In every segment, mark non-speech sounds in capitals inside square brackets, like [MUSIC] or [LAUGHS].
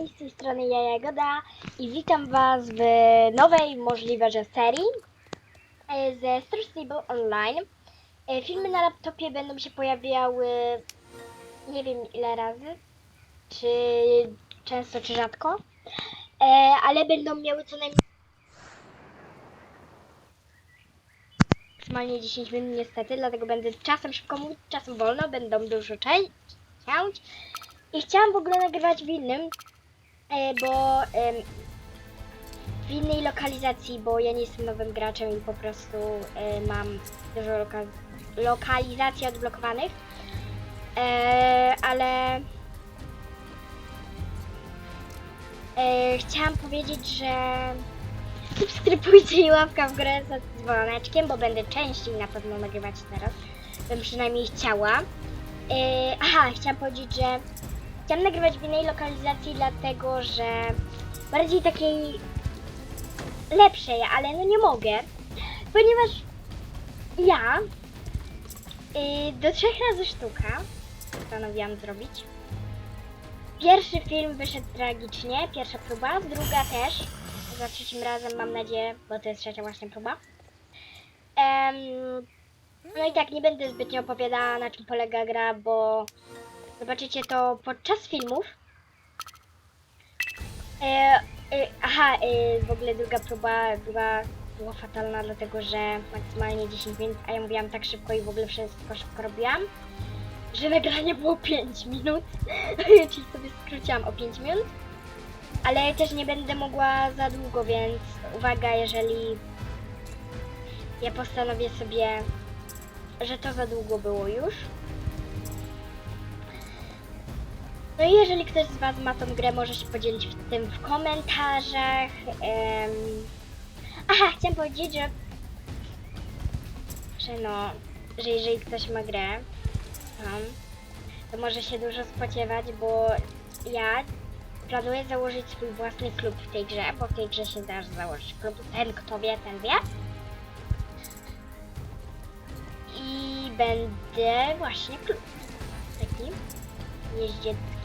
Cześć, z tej strony ja Jagoda i witam Was w nowej możliwe, że serii e, ze Star Stable Online. E, Filmy na laptopie będą się pojawiały nie wiem ile razy, czy często, czy rzadko, e, ale będą miały co najmniej maksymalnie 10 minut niestety, dlatego będę czasem szybko mówić, czasem wolno, będą dużo część. I chciałam w ogóle nagrywać w innym, bo em, w innej lokalizacji, bo ja nie jestem nowym graczem i po prostu e, mam dużo loka lokalizacji odblokowanych. E, ale e, chciałam powiedzieć, że subskrybujcie i łapka w górę z dzwoneczkiem, bo będę częściej na pewno nagrywać teraz. Bym przynajmniej chciała. E, aha, chciałam powiedzieć, że chciałam nagrywać w innej lokalizacji, dlatego że bardziej takiej lepszej, ale no nie mogę, ponieważ ja y, do trzech razy sztuka postanowiłam zrobić. Pierwszy film wyszedł tragicznie, pierwsza próba, druga też. Za trzecim razem mam nadzieję, bo to jest trzecia właśnie próba. Em, no i tak, nie będę zbytnio opowiadała na czym polega gra, bo zobaczycie to podczas filmów. E, e, aha, e, w ogóle druga próba była, była fatalna, dlatego że maksymalnie 10 minut, a ja mówiłam tak szybko i w ogóle wszystko szybko robiłam, że nagranie było 5 minut, [LAUGHS] czyli sobie skróciłam o 5 minut. Ale też nie będę mogła za długo, więc uwaga, jeżeli ja postanowię sobie, że to za długo było już. No i jeżeli ktoś z Was ma tą grę, może się podzielić tym w komentarzach. Em... Aha, chciałam powiedzieć, że, że no, że jeżeli ktoś ma grę, tam, to może się dużo spodziewać, bo ja planuję założyć swój własny klub w tej grze, bo w tej grze się da założyć klub. Ten kto wie, ten wie. I będę właśnie klub taki jeździecki.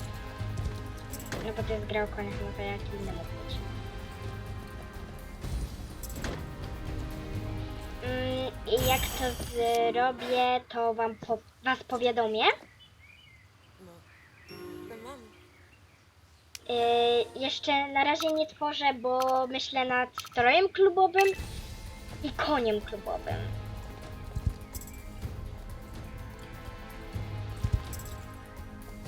No bo to jest gra o koniach, no to jak inny mógł być. Mm, I jak to zrobię, to wam po, was powiadomię. No mam. Yy, jeszcze na razie nie tworzę, bo myślę nad strojem klubowym i koniem klubowym.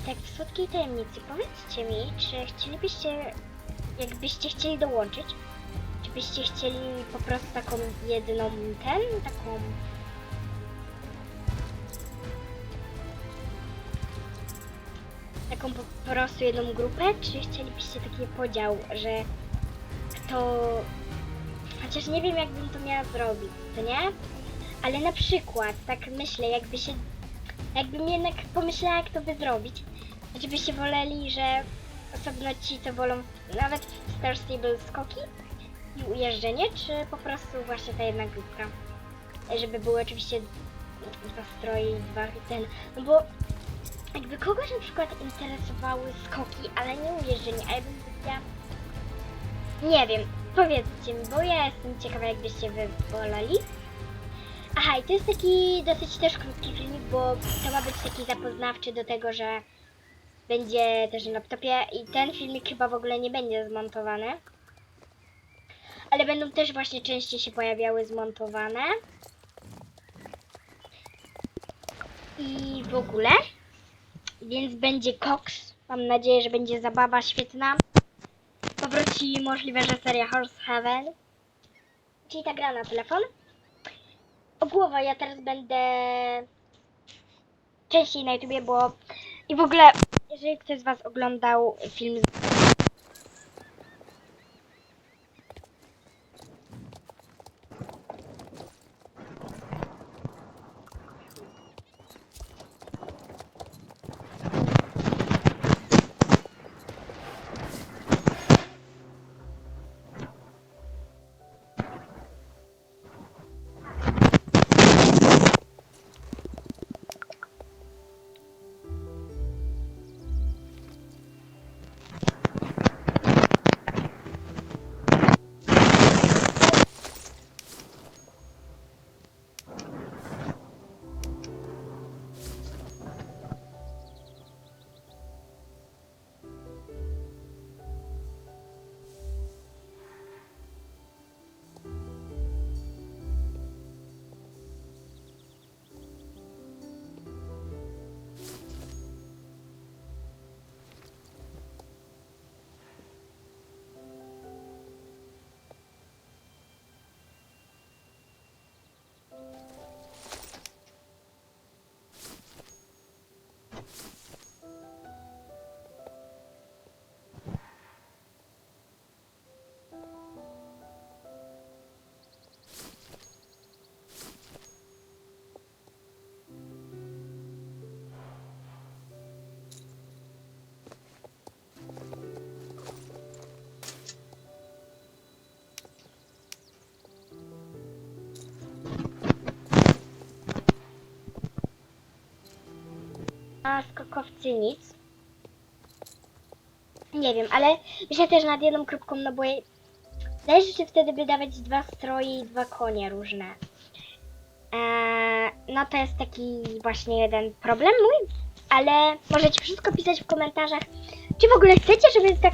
Tak, w słodkiej tajemnicy, powiedzcie mi, czy chcielibyście, jakbyście chcieli dołączyć, czy byście chcieli po prostu taką jedną, ten, taką... Taką po prostu jedną grupę, czy chcielibyście taki podział, że kto... Chociaż nie wiem, jakbym to miała zrobić, to nie? Ale na przykład, tak myślę, jakby się... Jakbym jednak pomyślała, jak to by zrobić, czy byście woleli, że osobno ci, co wolą nawet w Star Stable skoki i ujeżdżenie, czy po prostu właśnie ta jedna grupka? Żeby były oczywiście dwa stroje i dwa ten, no bo jakby kogoś na przykład interesowały skoki, ale nie ujeżdżenie, a ja bym powiedziała, nie wiem, powiedzcie mi, bo ja jestem ciekawa, jakbyście wy woleli. Aha, i to jest taki dosyć też krótki filmik, bo to ma być taki zapoznawczy do tego, że będzie też na laptopie i ten filmik chyba w ogóle nie będzie zmontowany. Ale będą też właśnie częściej się pojawiały zmontowane. I w ogóle. Więc będzie Cox. Mam nadzieję, że będzie zabawa świetna. Powróci możliwe, że seria Horse Heaven. Czyli ta gra na telefon. O głowa, ja teraz będę częściej na YouTubie, bo i w ogóle, jeżeli ktoś z Was oglądał film z A skokowcy nic. Nie wiem, ale myślę też nad jedną kropką, no bo je- Wydaje się, że wtedy by dawać dwa stroje i dwa konie różne. Eee, no to jest taki właśnie jeden problem mój, ale możecie wszystko pisać w komentarzach. Czy w ogóle chcecie, żeby tak